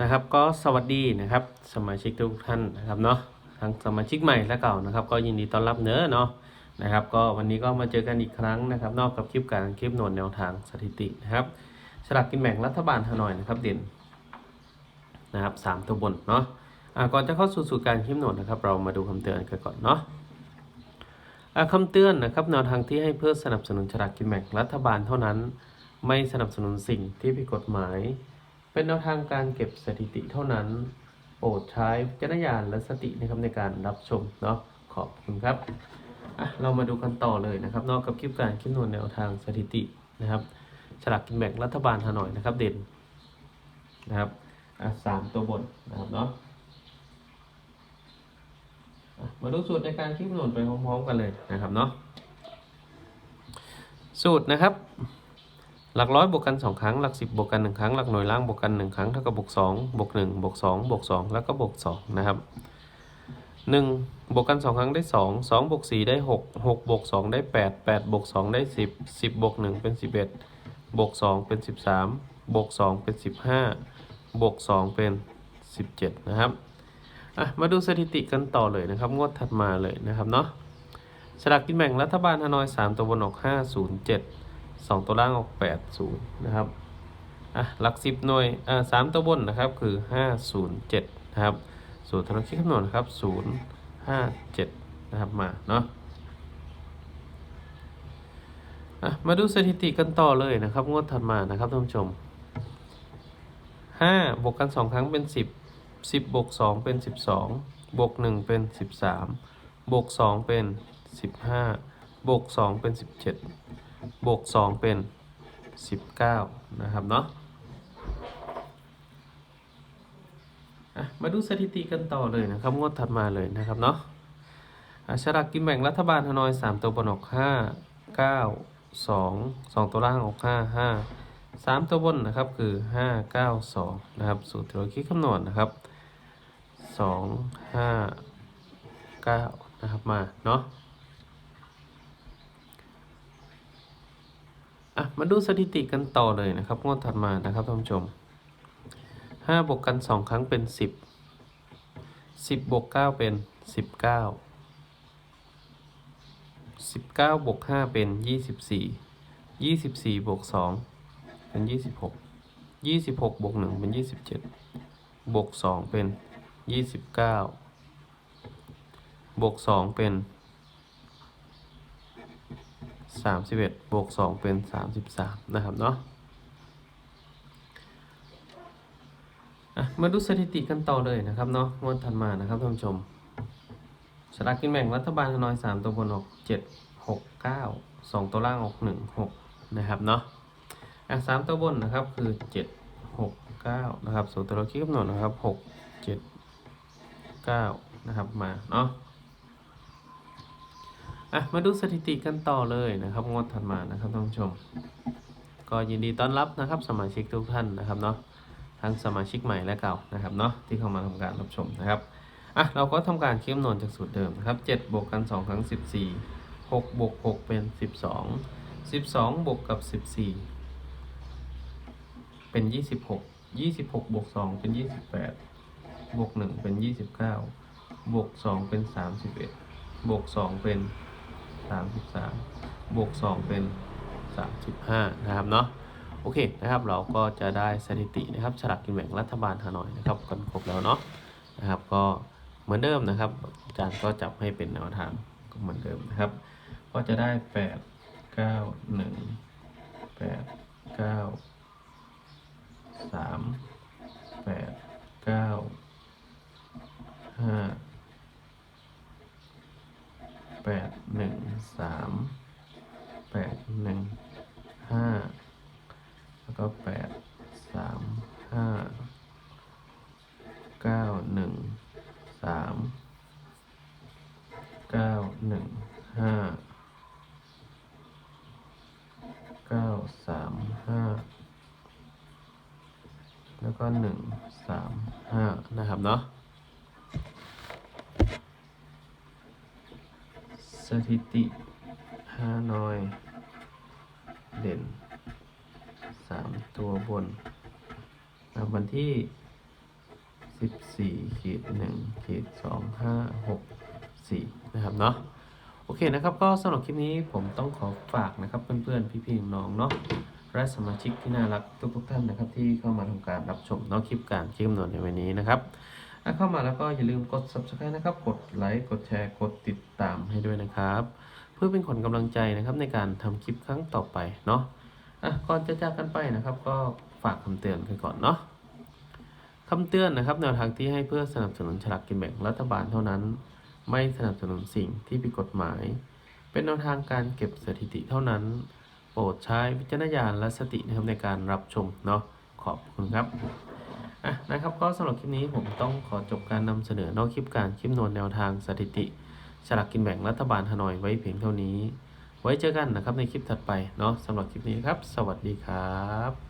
นะครับ ก็สวัสดีนะครับ สมาชิกทุกท่านนะครับเนาะทั้งสมาชิกใหม่และเก่านะครับ ก็ยินดีต้อนรับเนื้อะเนาะนะครับ ก็วันนี้ก็มาเจอกันอีกครั้งนะครับ นอกกับคลิปการคลิปโหนดแนวทางสถิตินะครับสลากกินแบ่งรัฐบาลฮานอยนะครับเด่นนะครับสามตัวบนเนาะอ่าก่อนจะเข้าสู่สู่การคลิปโหนดนะครับ เรามาดูคำเตือนกันก่อนเนาะคำเตือนนะครับแนวทางที่ให้เพื่อสนับสนุนฉลากกินแบ่งรัฐบาลเท่านั้น ไม่สนับสนุนสิ่งที่ผิดกฎหมาย เป็นแนวทางการเก็บสถิติเท่านั้น โปรดใช้วิจารณญาณและสตินะครับในการรับชมเนาะขอบคุณครับอะเรามาดูกันต่อเลยนะครับ นอกกับคลิปการคิดนวณแนวทางสถิตินะครับฉลากกินแบ่งรัฐบาลฮานอยนะครับเด่นนะครับอะสามตัวบนนะครับเนาะมาดูสูตรในการคิดคำนวณไปพร้อมๆกันเลยนะครับเนาะสูตรนะครับ หลักร้อยบวกกันสองครั้งหลักสิบบวกกันหนึ่งครั้งหลักหน่วยล่างบวกกันหนึ่งครั้งเท่ากับบวกสองบวกหนึ่งบวกสองบวกสองแล้วก็บวกสองนะครับหนึ่งบวกกันสองครั้งได้สองสองบวกสี่ได้หกหกบวกสองได้แปดแปดบวกสองได้สิบสิบบวกหนึ่งเป็นสิบเอ็ดบวกสองเป็นสิบสามบวกสองเป็นสิบห้าบวกสองเป็นสิบเจ็ดนะครับอะมาดูสถิติกันต่อเลยนะครับ งวดถัดมาเลยนะครับเนาะสลากกินแบ่งรัฐบาลฮานอย 3 ตัวบนออก 507 2ตัวล่างออก80นะครับอะหลัก10หน่วยอ่า3ตัวบนนะครับคือ507นะครับสูตรธนคิดคำนวณนะครับ057นะครับมาเนาะอะมาดูสถิติกันต่อเลยนะครับ งวดถัดมานะครับท่านผู้ชม5บวกกัน2ครั้งเป็น10 10บวก2เป็น12บวก1เป็น13บวก2เป็น15บวก2เป็น17บ บวก 2 เป็น 19 นะครับเนาะมาดูสถิติกันต่อเลยนะครับ งวดถัดมาเลยนะครับเนาะอะฉลากกินแบ่งรัฐบาลฮานอย 3 ตัวบนออก 5 9 2 2 ตัวล่างออก5 5 3 ตัวบนนะครับคือ 5 9 2 นะครับ สูตรที่เราคิดคำนวณนะครับสองห้าเก้านะครับมาเนาะ อะมาดูสถิติกันต่อเลยนะครับงวดถัดมานะครับท่านผู้ชมห้าบวกกันสองครั้งเป็นสิบสิบบวกเก้าเป็นสิบเก้าสิบเก้าบวกห้าเป็นยี่สิบสี่ยี่สิบสี่บวกสองเป็นยี่สิบหกยี่สิบหกบวกหนึ่งเป็นยี่สิบเจ็ดบวกสองเป็นยี่สิบเก้าบวกสองเป็น สามสิบเอ็ดบวกสองเป็นสามสิบสามนะครับเนาะมาดูสถิติกันต่อเลยนะครับเนาะงวดถัดมานะครับท่านผู้ชมสลากกินแบ่งรัฐบาลฮานอยสามตัวบนออกเจ็ดหกเก้าสองตัวล่างออกหนึ่งหกนะครับเนาะอะสามตัวบนนะครับคือเจ็ดหกเก้านะครับส่วนตัวเราคิดกำหนดนะครับหกเจ็ดเก้านะครับมาเนาะ อะมาดูสถิติกันต่อเลยนะครับงวดถัดมานะครับท่านผู้ชม ก็ยินดีต้อนรับนะครับ สมาชิกทุกท่านนะครับเนาะทั้งสมาชิกใหม่และเก่านะครับเนาะที่เข้ามาทำการรับชมนะครับอะเราก็ทำการคิดคำนวณจากสูตรเดิมนะครับ7บวกกัน2ครั้ง14 6บวก6เป็น 12 12บวกกับ 14 เป็น 26 26บวก2เป็น 28บวกหนึ่งเป็นยี่สิบเก้าบวกสองเป็นสามสิบเอ็ดบวกสองเป็น สามสิบสามบวกสองเป็นสามสิบห้านะครับเนาะโอเคนะครับเราก็จะได้สถิตินะครับฉลากกินแบ่งรัฐบาลฮานอยนะครับกันครบแล้วเนาะนะครับก็เหมือนเดิมนะครับอาจารย์ก็จับให้เป็นแนวทางก็เหมือนเดิมนะครับ ก็จะได้แปดเก้าหนึ่ง แปดหนึ่งสามแปดหนึ่งห้าแล้วก็แปดสามห้าเก้าหนึ่งสามเก้าหนึ่งห้าเก้าสามห้าแล้วก็หนึ่งสามห้านะครับเนาะ สถิติฮานอย เด่นสามตัวบนนะครับวันที่สิบสี่ขีดหนึ่งขีดสองห้าหกสี่นะครับเนาะโอเคนะครับก็สำหรับคลิปนี้ผมต้องขอฝากนะครับเพื่อนๆ พี่ๆน้องๆเนาะและสมาชิกที่น่ารักทุกๆท่านนะครับที่เข้ามาทำการรับชมเนาะคลิปการคลิปกำหนดในวันนี้นะครับ ถ้าเข้ามาแล้วก็อย่าลืมกด subscribe นะครับ กดไลค์ กดแชร์ กดติดตามให้ด้วยนะครับ เพื่อเป็นขวัญกำลังใจนะครับในการทำคลิปครั้งต่อไปเนาะ อะ ก่อนจะจากกันไปนะครับ ก็ฝากคำเตือนกันก่อนเนาะคำเตือนนะครับแนวทางที่ให้เพื่อสนับสนุนฉลากกินแบ่งรัฐบาลเท่านั้น ไม่สนับสนุนสิ่งที่ผิดกฎหมาย เป็นแนวทางการเก็บสถิติเท่านั้น โปรดใช้วิจารณญาณและสตินะครับในการรับชมเนาะ ขอบคุณครับ อะนะครับก็สำหรับคลิปนี้ผมต้องขอจบการนำเสนอนอกคลิปการคลิปนวนแนวทางสถิติฉลากกินแบ่งรัฐบาลฮานอยไว้เพียงเท่านี้ ไว้เจอกันนะครับในคลิปถัดไปเนาะสำหรับคลิปนี้ครับ สวัสดีครับ